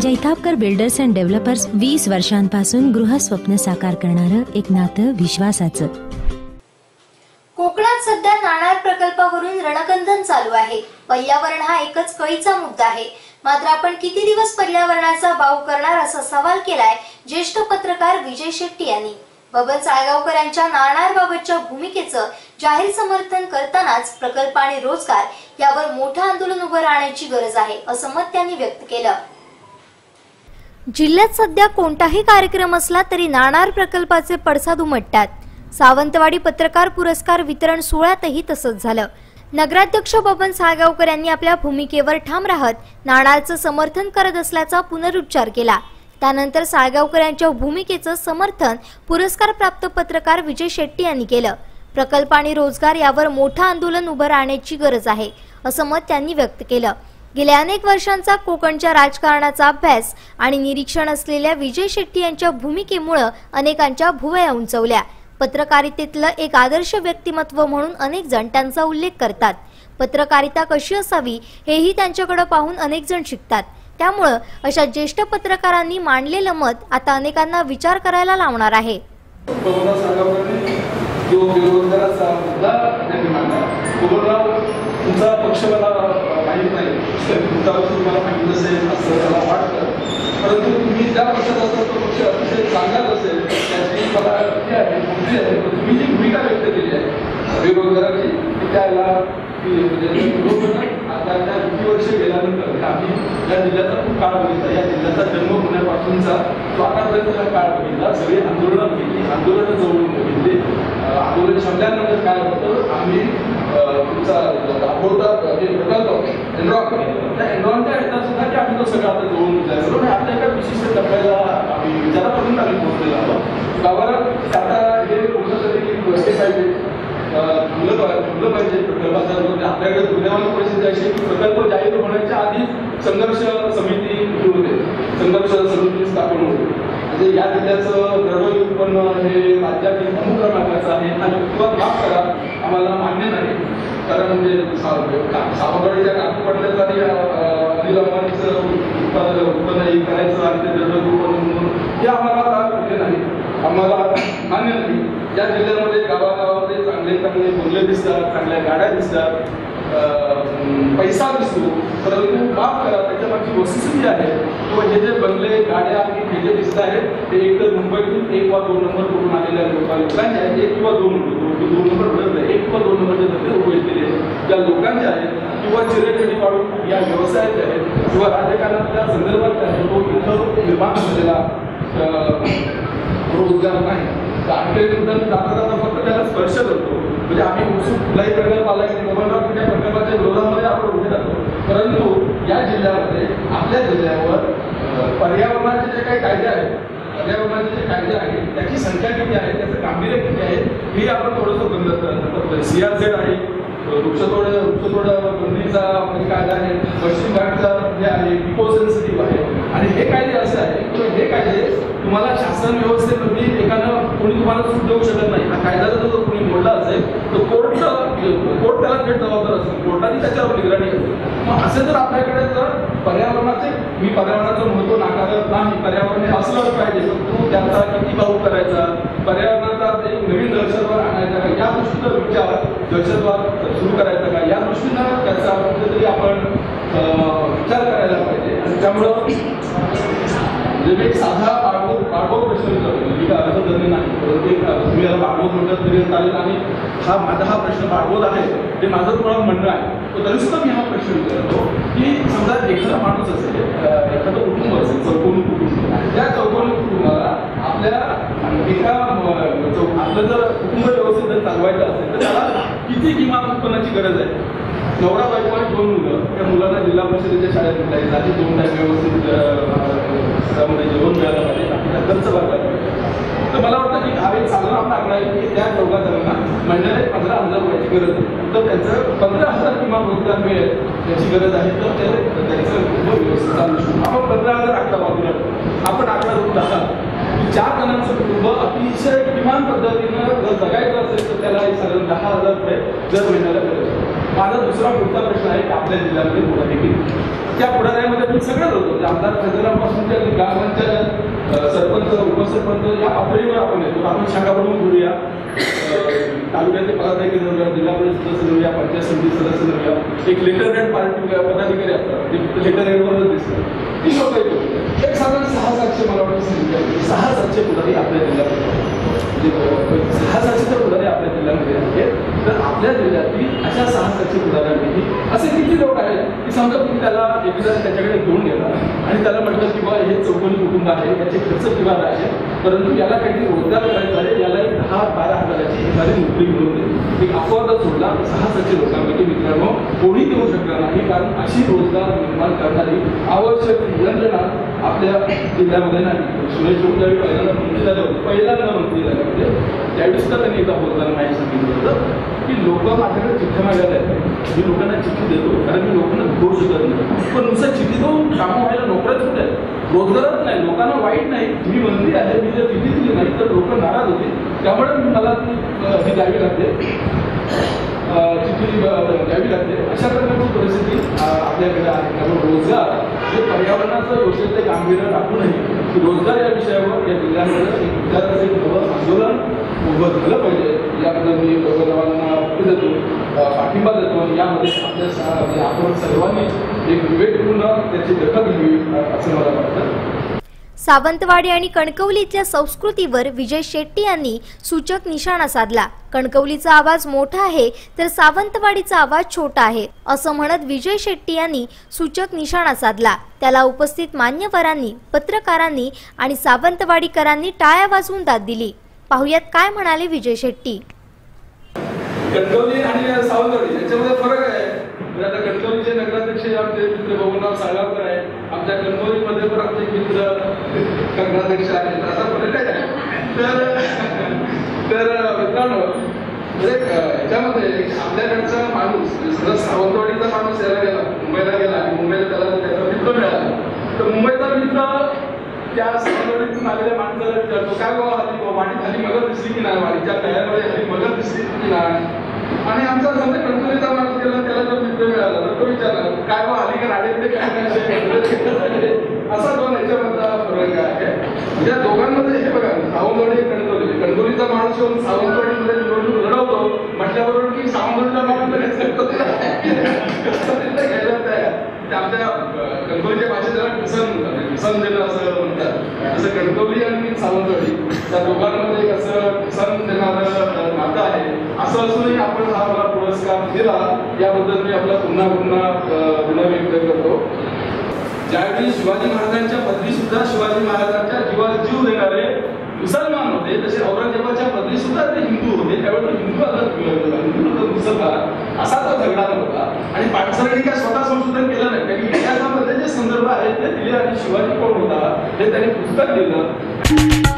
Jaitapkar builders and developers वीस वर्षांपासून गृहस्वप्न साकार करणारं एक नातं विश्वासाचं. कोकणात सध्या नाणार प्रकल्पावरून रणकंदन चालू आहे. पर्यावरण हा एकच कळीचा मुद्दा आहे. मात्र आपण किती दिवस पर्यावरणाचा बाऊ करणार असा सवाल केलाय ज्येष्ठ पत्रकार विजय शेट्टी यांनी. बबन साळगावकर यांच्या नाणारबाबतच्या भूमिकेचं जाहीर समर्थन करतानाच प्रकल्प आणि रोजगार यावर मोठं आंदोलन उभं राहण्याची गरज आहे असं मत त्यांनी व्यक्त केलं. जिल्ह्यात सध्या कोणताही कार्यक्रम असला तरी नाणार प्रकल्पाचे पडसाद उमटतात. सावंतवाडी पत्रकार पुरस्कार वितरण सोहळ्यातही तसंच झालं. नगराध्यक्ष बबन साळगावकर यांनी आपल्या भूमिकेवर ठाम राहत नाणारचं समर्थन करत असल्याचा पुनरुच्चार केला. त्यानंतर साळगावकर यांच्या भूमिकेचं समर्थन पुरस्कार प्राप्त पत्रकार विजय शेट्टी यांनी केलं. प्रकल्प आणि रोजगार यावर मोठं आंदोलन उभं राहण्याची गरज आहे असं मत त्यांनी व्यक्त केलं. गेल्या अनेक वर्षांचा कोकणच्या राजकारणाचा अभ्यास आणि निरीक्षण असलेल्या विजय शेट्टी यांच्या भूमिकेमुळं अनेकांच्या भुवया उंचवल्या. पत्रकारितेतलं एक आदर्श व्यक्तिमत्व म्हणून अनेक जण त्यांचा उल्लेख करतात. पत्रकारिता कशी असावी हेही त्यांच्याकडे पाहून अनेक जण शिकतात. त्यामुळं अशा ज्येष्ठ पत्रकारांनी मांडलेलं मत आता अनेकांना विचार करायला लावणार आहे. तुमचा पक्ष मला माहीत नाही. तुमचा पक्ष तुम्हाला माहीत नसेल असं मला वाटतं. परंतु तुम्ही ज्या पक्षात असाल तो पक्ष अतिशय चांगलाच असेल त्याची मला हे आहे खात्री आहे. पण तुम्ही जी भूमिका व्यक्त केली आहे बेरोजगाराची त्याला म्हणजे आता त्या किती वर्ष गेल्यानंतर आम्ही या जिल्ह्याचा खूप काळ बघितला. या जिल्ह्याचा जन्म होण्यापासूनचा तो आतापर्यंतचा काळ बघितला. सगळी आंदोलनं बघितली. आंदोलनं जवळून बघितली. आंदोलन संपल्यानंतर काय होतं आम्ही अं, जे प्रकल्प एनरॉन त्या एनरॉनच्या ह्याच्यात सुद्धा की आम्ही तो सगळं आता जोडून जायचं आणि आपल्या एका विशिष्ट टप्प्याला आम्ही विचार विचारापर्यंत आम्ही पोहोचलेलो आहोत. का बरं? आता हे कुठंतरी एक पाहिजे मुलं मुलं पाहिजे प्रकल्पाच्या आपल्याकडे दुर्दैवानं परिस्थिती अशी की प्रकल्प जाहीर होण्याच्या आधी संघर्ष समिती होते संघर्ष समिती स्थापन होते म्हणजे या जिल्ह्याचं दरडोई उत्पन्न हे राज्यातील प्रमुख क्रमांकाचं आहे. आणि उत्पन्न माफ करा आम्हाला मान्य नाही. खरं म्हणजे सावंतवाडीच्या कागदी पडल्याचं आणि अनिल अंबानीचं उत्पादन उत्पन्न हे करायचं आणि ते दरडोई उत्पन्न म्हणून हे आम्हाला आता कुठे नाही. आम्हाला मान्य नाही. या जिल्ह्यामध्ये गावागावामध्ये चांगले चांगले बोलले दिसतात चांगल्या गाड्या दिसतात. पैसा दिसतो परंतु माफ करा त्याच्यामागची वस्तुस्थिती आहे किंवा हे जे बनले गाड्या आणि हे जे दिसत आहेत ते एक तर मुंबईतून एक वा दोन नंबर करून आलेल्या लोका- लोकांचे एक किंवा दोन नंबर दोन नंबर बदलले एक किंवा दोन नंबरचे धंदे उभे केले आहेत. ज्या लोकांचे आहेत किंवा चिरेखडी पाडून या व्यवसायाचे आहेत किंवा राजकारणातल्या संदर्भात आहे तो इथं निर्माण झालेला रोजगार नाही. तर आपल्या जाता जाता फक्त त्याला स्पर्श करतो. म्हणजे आम्ही उत्सुक कुठलाही प्रकल्प आला की गव्हर्नर त्या प्रकल्पाच्या विरोधामध्ये आपण उभे राहतो परंतु या जिल्ह्यामध्ये आपल्या जिल्ह्यावर अं, पर्यावरणाचे जे काही कायदे आहेत पर्यावरणाचे जे कायदे आहेत त्याची संख्या किती आहे त्याचं गांभीर्य किती आहे हे आपण थोडंसं बंद सीआरझेड आहे वृक्षतोड वृक्षतोड बंदीचा म्हणजे कायदा आहे पश्चिम घाटचा जे आहे इको सेन्सिटिव्ह आहे. आणि हे कायदे असे आहे की हे कायदे तुम्हाला शासन व्यवस्थेमध्ये एखादं कोणी तुम्हाला सूट देऊ शकत नाही. हा कायदा जर कोणी मोडला असेल तर कोर्ट थेट जबाबदार असेल कोर्टाने त्याच्यावर निगराणी असेल मग असे जर आपल्याकडे जर पर्यावरणाचे मी पर्यावरणाचं महत्त्व नाकारत नाही पर्यावरण हे असलंच पाहिजे. तो त्याचा किती भाऊ करायचा? पर्यावरणाचा एक नवीन दहशतवाद आणायचा का? या दृष्टीनं विचार दहशतवाद सुरू करायचा का? या दृष्टीनं त्याचा कुठेतरी आपण विचार करायला पाहिजे. आणि त्यामुळं एक साधा पाठबोध प्रश्न विचारतो मी काय नाही परंतु एक तुम्ही याला बागवत म्हटलं तरी चालेल आणि हा माझा हा प्रश्न बागवत आहे ते माझं तुम्हाला म्हणणं आहे. तर तरी सुद्धा मी हा प्रश्न विचारतो की समजा एखादा माणूस असेल एखादं कुटुंब असेल चौकोनी कुटुंब त्या चौकोनी कुटुंबाला आपल्या एका आपलं जर कुटुंब व्यवस्थित जर चालवायचं असेल तर त्याला किती किमान उत्पन्नाची गरज आहे? नवरा बायको दोन मुलं. त्या मुलांना जिल्हा परिषदेच्या शाळेत घालायचं आधी दोन टाईम व्यवस्थित त्यामध्ये जेवण मिळालं पाहिजे. बाकीचा खर्च भरला तर मला वाटतं की हा एक चांगला आपला आकडा आहे की त्या चौघा जणांना महिन्याला एक पंधरा हजार रुपयाची गरज आहे. तर त्यांचं पंधरा हजार किमान रोजगार मिळेल याची गरज आहे. तर ते त्यांचं व्यवस्थित चालू शकतो. आपण पंधरा हजार आकडा वापरूया. आपण आकडा धरून दहा चार जणांचं कुटुंब अतिशय किमान पद्धतीनं जर जगायचं असेल तर त्याला एक साधारण दहा हजार रुपये दर महिन्याला गरज आहे माझा दुसरा पुढचा प्रश्न आहे की आपल्या जिल्ह्यामध्ये मोठा देखील त्या पुढाऱ्यामध्ये आपण सगळं होतो. म्हणजे आमदार खजरापासून त्या ग्रामपंचायत सरपंच उपसरपंच या पातळीवर आपण येतो. आपण शाखा बोलूया घेऊया तालुक्याचे पदाधिकारी निवडूया जिल्हा परिषद सदस्य निवडूया पंचायत समिती सदस्य निवडूया एक लेटर हेड पार्टी पदाधिकारी असतात. ते लेटर हेडवरच दिसतात ती लोक येतो. एक साधारण सहा सातशे मला वाटतं सहा सातशे पुढारी आपल्या जिल्ह्यात म्हणजे, सहा सातशे तर पुढारी आपल्या जिल्ह्यामध्ये तर आपल्या जिल्ह्यातील अशा सहा उदाहरण दिली असे किती लोक आहेत की समजा तुम्ही त्याला एकदा त्याच्याकडे घेऊन गेला आणि त्याला म्हटलं की बा हे चौकोनी कुटुंब आहे याचे खर्च किंवा आहे परंतु याला काहीतरी रोजगार करायचा आहे याला एक दहा बारा हजाराची एखादी नोकरी मिळून दे. एक अपवादच सोडला सहा सातशे लोकांपैकी मित्रांनो कोणी देऊ शकणार नाही कारण अशी रोजगार निर्माण करणारी आवश्यक यंत्रणा आपल्या जिल्ह्यामध्ये नाही. सुरेश प्रभू ज्यावेळी पहिल्यांदा मंत्री झाले होते पहिल्यांदा मंत्री झाले होते त्यावेळी सुद्धा त्यांनी एकदा बोलताना नाही सांगितलं होतं. की लोक माझ्याकडे चिठ्ठ्या मागायला येतात मी लोकांना चिठ्ठी देतो कारण मी लोकांना देऊ शकत नाही. पण नुसतं चिठ्ठी देऊन कामं व्हायला नोकऱ्याच कुठे रोजगारच नाही लोकांना वाईट नाही. मी मंत्री आहे मी जर चिठ्ठी दिली नाही तर लोक नाराज होते त्यामुळे मला ती ही द्यावी लागते. चिठ्ठी द्यावी लागते. अशा प्रकारची परिस्थिती आपल्याकडे आहे. त्यामुळे रोजगार हे पर्यावरणाचं गोष्टीतले गांभीर्य राखूनही रोजगार या विषयावर या जिल्ह्यामध्ये विद्यार्थ्याचं एक नवं आंदोलन उभं झालं पाहिजे. याबद्दल मी सर्वांना देतो पाठिंबा देतो आणि यामध्ये आपल्या म्हणजे आपण सर्वांनी एक विवेकपूर्ण त्याची दखल घ्यावी असं मला वाटतं. सावंतवाडी आणि कणकवलीच्या संस्कृतीवर विजय शेट्टी यांनी सूचक निशाणा साधला. कणकवलीचा आवाज मोठा आहे तर सावंतवाडीचा आवाज छोटा आहे असं म्हणत विजय शेट्टी यांनी सूचक निशाणा साधला. त्याला उपस्थित मान्यवरांनी पत्रकारांनी आणि सावंतवाडीकरांनी टाळ्या वाजवून दाद दिली. पाहुयात काय म्हणाले विजय शेट्टी कणकवली आणि सावंतवाडी याच्यामध्ये फरक आहे म्हणजे आता कणकवलीचे नगराध्यक्ष हे आमचे मित्र बबनराव साळगावकर आहे आमच्या कणकवलीमध्ये पण आमचे मित्र अध्यक्ष आहे असं फरक आहे तर तर मित्रांनो म्हणजे याच्यामध्ये आपल्याकडचा माणूस म्हणजे सावंतवाडीचा माणूस यायला गेला मुंबईला गेला आणि मुंबईला त्याला त्याचा मित्र मिळाला. तर मुंबईचा मित्र त्या सावंतवाडीतून आलेल्या माणसाला विचारतो काय बाबा हल्ली बाबा वाडी खाली मगर दिसली की नाही? वाडीच्या तयारमध्ये हल्ली मगर दिसली की नाही? आणि आमचा समजा कणकवलीचा माणूस गेला त्याला जर मित्र मिळाला तर तो विचारला काय बाबा आली का राडेकडे काय असा दोन याच्यामधला फरक आहे. या दोघांमध्ये हे बघा सावंतवाडी आणि कणकवली कणकवलीचा माणूस येऊन सावंतवाडीमध्ये निवडणूक लढवतो म्हटल्याबरोबर की सावंतवाडीचा माणूस लगेच कणकवलीला घ्यायला तयार. आपल्या कणकवलीच्या भाषेत त्याला किसन म्हणतात किसन देणं असं म्हणतात. जसं कणकवली आणि सावंतवाडी त्या दोघांमध्ये एक असं किसन देणारं नातं आहे. असं असूनही आपण हा मला पुरस्कार दिला पुन्हा पुन्हा पुन्हा व्यक्त करतो. ज्यावेळी शिवाजी महाराजांच्या पदरी सुद्धा शिवाजी महाराजांच्या जीवाला जीव देणारे मुसलमान होते तसे औरंगजेबाच्या पदरी सुद्धा ते हिंदू होते. त्यावेळी हिंदू हिंदू होता मुसलमान असा तो झगडा होता. आणि पाटसरांनी काय स्वतः संशोधन केलं नाही त्यांनी इतिहासामध्ये जे संदर्भ आहेत ते दिले आणि शिवाजी कोण होता हे त्यांनी पुस्तक लिहिलं.